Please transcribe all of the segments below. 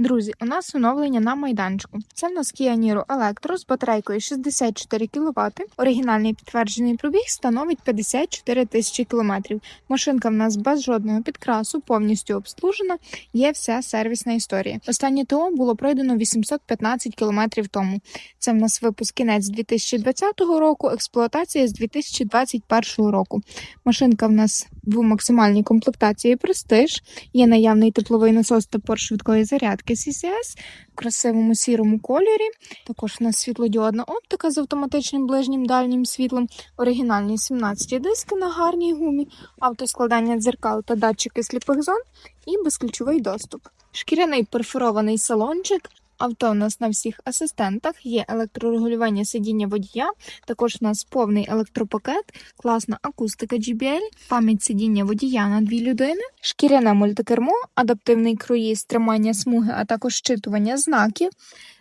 Друзі, у нас оновлення на майданчику. Це в нас Kia Niro Electro з батарейкою 64 кВт. Оригінальний підтверджений пробіг становить 54 тисячі кілометрів. Машинка в нас без жодного підкрасу, повністю обслужена. Є вся сервісна історія. Останнє ТО було пройдено 815 кілометрів тому. Це в нас випуск кінець 2020 року, експлуатація з 2021 року. Машинка в нас в максимальній комплектації престиж. Є наявний тепловий насос та порт швидкої зарядки CCS в красивому сірому кольорі. Також у нас світлодіодна оптика з автоматичним ближнім дальнім світлом, оригінальні 17 диски на гарній гумі, автоскладання дзеркал та датчики сліпих зон і безключовий доступ. Шкіряний перфорований салончик. Авто у нас на всіх асистентах, є електрорегулювання сидіння водія, також у нас повний електропакет, класна акустика JBL, пам'ять сидіння водія на дві людини, шкіряне мультикермо, адаптивний круїз, тримання смуги, а також щитування знаків,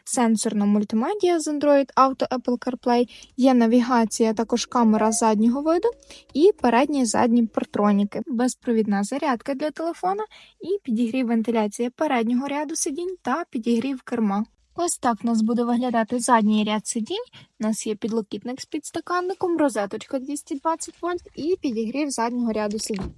сенсорна мультимедіа з Android Auto Apple CarPlay, є навігація, також камера заднього виду і передні задні партроніки, безпровідна зарядка для телефона і підігрів вентиляції переднього ряду сидінь та підігрів керма. Ось так у нас буде виглядати задній ряд сидінь. У нас є підлокітник з підстаканником, розеточка 220 вольт і підігрів заднього ряду сидінь.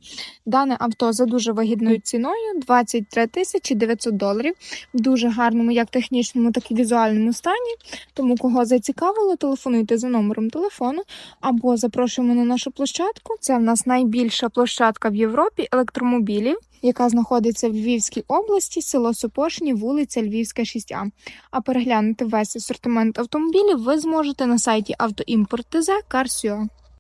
Дане авто за дуже вигідною ціною 23 тисячі 900 доларів в дуже гарному, як технічному, так і візуальному стані. Тому кого зацікавило, телефонуйте за номером телефону або запрошуємо на нашу площадку. Це в нас найбільша площадка в Європі електромобілів, яка знаходиться в Львівській області, село Сопошні, вулиця Львівська, 6А. А переглянути весь асортимент автомобілів ви зможете на сайті автоімпорт.тз Карсіо.